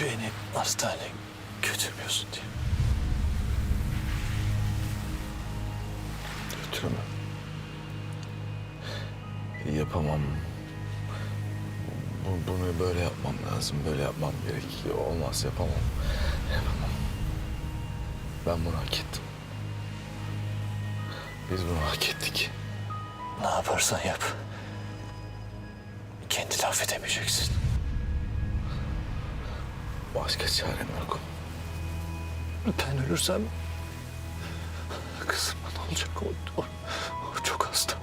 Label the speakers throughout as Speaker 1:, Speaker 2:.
Speaker 1: Beni hastaneye götürmüyorsun diye.
Speaker 2: Götüremem. Yapamam. Bu- Bunu böyle yapmam lazım. Böyle yapmam gerekiyor. Olmaz yapamam. Yapamam. Ben bunu hak ettim. Biz bunu hak ettik.
Speaker 1: Ne yaparsan yap. Kendini affedemeyeceksin.
Speaker 2: Başka çarem yok.
Speaker 1: Ben ölürsem kızıma ne olacak? O, o, o çok hasta.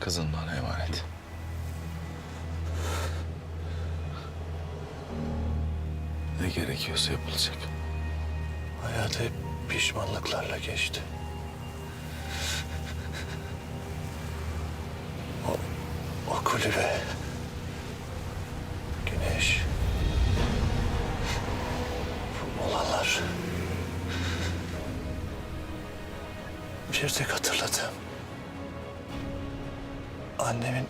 Speaker 2: Kızın bana emanet. Ne gerekiyorsa yapılacak.
Speaker 1: Hayatı hep pişmanlıklarla geçti. O, o kulübe. Bir tek hatırladım. Annemin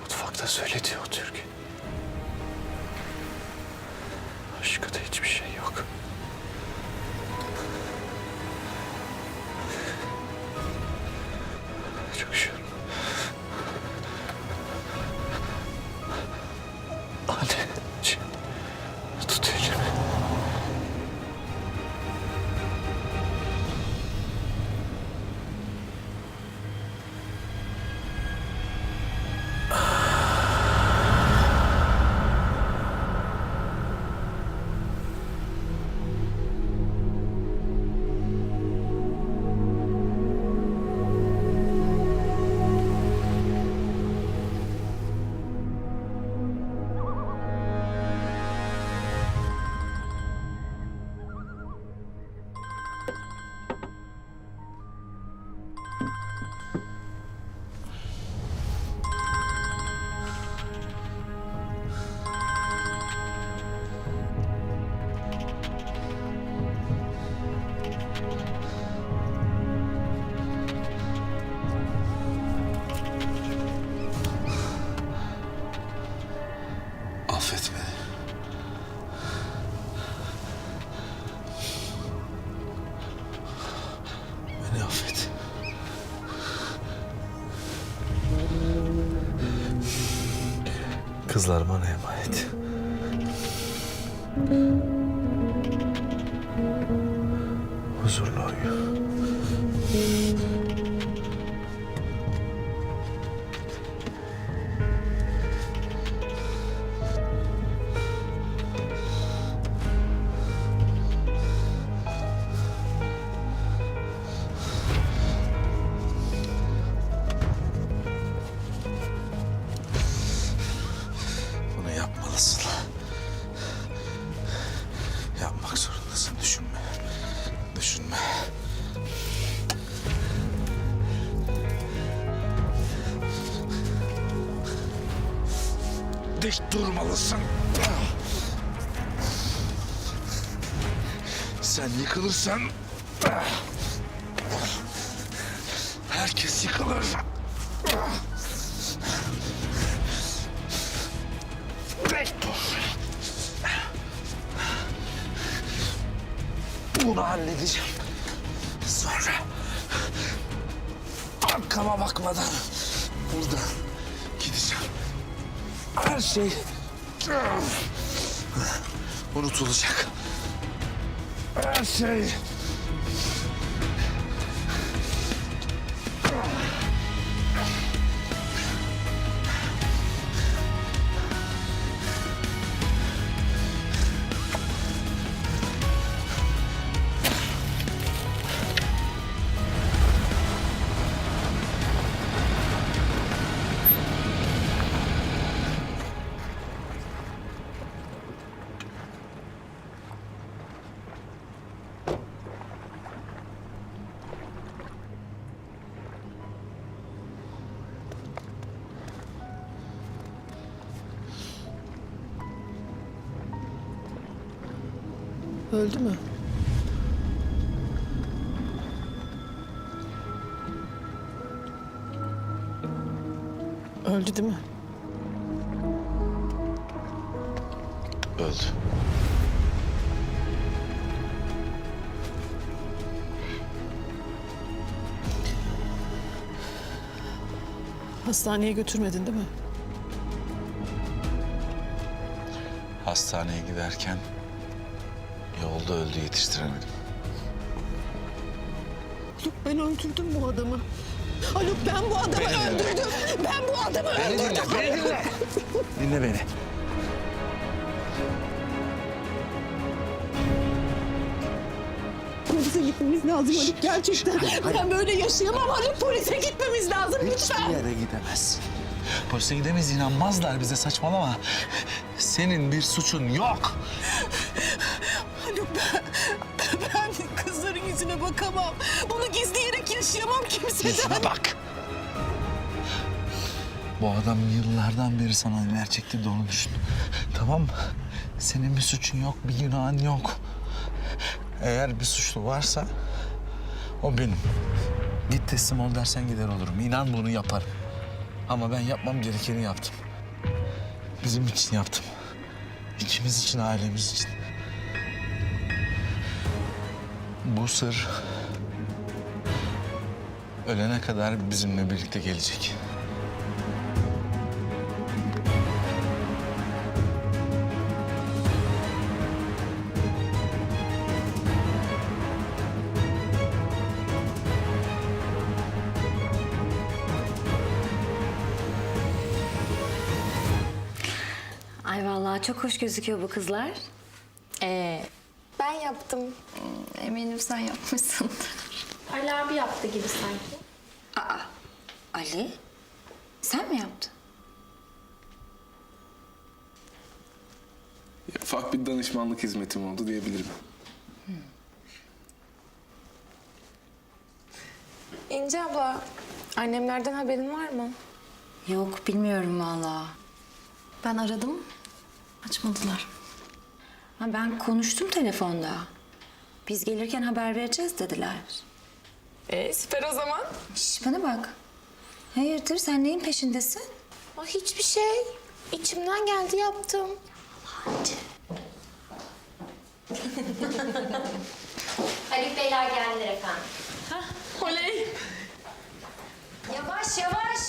Speaker 1: mutfakta söylediği o türkü. Başka da hiçbir şey yok. Çok üşüyorum.
Speaker 2: Kızlar bana emanet. Dik durmalısın. Sen yıkılırsan herkes yıkılır. Dik. Bunu halledeceğim. Sonra arkama bakmadan buradan gideceğim. Her şey unutulacak. Her şey
Speaker 3: Öldü mü? Öldü değil mi?
Speaker 2: öldü.
Speaker 3: Hastaneye götürmedin değil mi?
Speaker 2: Hastaneye giderken yolda öldü yetiştiremedim.
Speaker 3: Haluk ben öldürdüm bu adamı. Haluk ben bu adamı öldürdüm. Ben bu adamı öldürdüm.
Speaker 2: beni dinle. Dinle beni.
Speaker 3: Polise gitmemiz lazım Haluk gerçekten. Ben böyle yaşayamam Haluk. Polise gitmemiz lazım lütfen.
Speaker 2: yere gidemez. Polise gidemeyiz inanmazlar bize saçmalama. Senin bir suçun yok.
Speaker 3: Haluk ben, ben kızların yüzüne bakamam. Bunu gizleyerek yaşayamam kimseden.
Speaker 2: Yüzüne bak. Bu adam yıllardan beri sana neler çektirdi onu düşün. Tamam mı? Senin bir suçun yok, bir günahın yok. Eğer bir suçlu varsa o benim. Git teslim ol dersen gider olurum. İnan bunu yaparım. Ama ben yapmam gerekeni yaptım. Bizim için yaptım. İkimiz için, ailemiz için. Bu sır ölene kadar bizimle birlikte gelecek.
Speaker 4: Ay vallahi çok hoş gözüküyor bu kızlar.
Speaker 5: Ee, ben yaptım.
Speaker 4: Eminim sen yapmışsındır.
Speaker 5: Ali abi yaptı gibi sanki.
Speaker 4: Aa, Ali? Sen mi yaptın?
Speaker 6: Ufak bir danışmanlık hizmetim oldu diyebilirim.
Speaker 5: İnce abla, annemlerden haberin var mı?
Speaker 4: Yok bilmiyorum vallahi.
Speaker 5: Ben aradım, açmadılar.
Speaker 4: Ha, ben konuştum telefonda. Biz gelirken haber vereceğiz dediler.
Speaker 5: Ee, süper o zaman.
Speaker 4: Şş, bana bak. Hayırdır sen neyin peşindesin?
Speaker 5: Aa, hiçbir şey. İçimden geldi yaptım.
Speaker 7: Haluk Beyler geldiler efendim.
Speaker 5: Oley.
Speaker 4: Yavaş yavaş.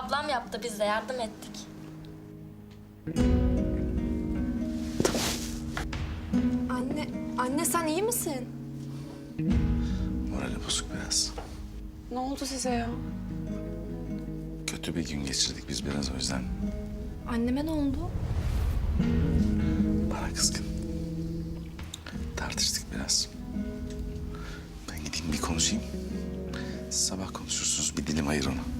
Speaker 7: Ablam yaptı biz de yardım ettik.
Speaker 5: Anne, anne sen iyi misin?
Speaker 2: Morali bozuk biraz.
Speaker 5: Ne oldu size ya?
Speaker 2: Kötü bir gün geçirdik biz biraz o yüzden.
Speaker 5: Anneme ne oldu?
Speaker 2: Bana kızgın. Tartıştık biraz. Ben gideyim bir konuşayım. Sabah konuşursunuz. Bir dilim ayır onu.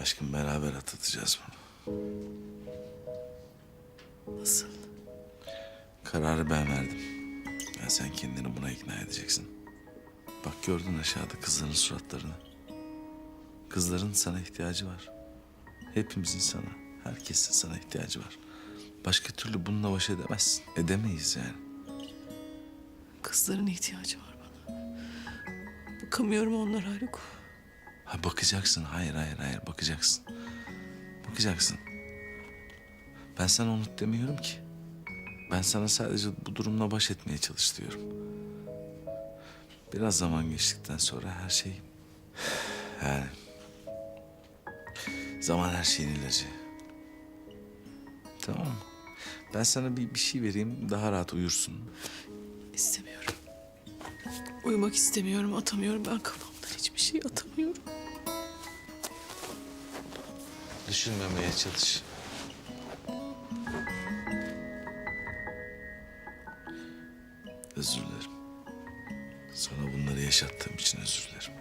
Speaker 2: Aşkım beraber atlatacağız bunu.
Speaker 3: Nasıl?
Speaker 2: Kararı ben verdim. Ya sen kendini buna ikna edeceksin. Bak gördün aşağıda kızların suratlarını. Kızların sana ihtiyacı var. Hepimizin sana, herkesin sana ihtiyacı var. Başka türlü bununla baş edemezsin. Edemeyiz yani.
Speaker 3: Kızların ihtiyacı var bana. Bakamıyorum onlara Haluk.
Speaker 2: Ha bakacaksın. Hayır, hayır, hayır. Bakacaksın. Bakacaksın. Ben sana unut demiyorum ki. Ben sana sadece bu durumla baş etmeye çalış diyorum. Biraz zaman geçtikten sonra her şey... Yani... Zaman her şeyin ilacı. Tamam mı? Ben sana bir, bir şey vereyim, daha rahat uyursun.
Speaker 3: İstemiyorum. Uyumak istemiyorum, atamıyorum. Ben kafamdan hiçbir şey atamıyorum.
Speaker 2: Düşünmemeye çalış. Özür dilerim. Sana bunları yaşattığım için özür dilerim.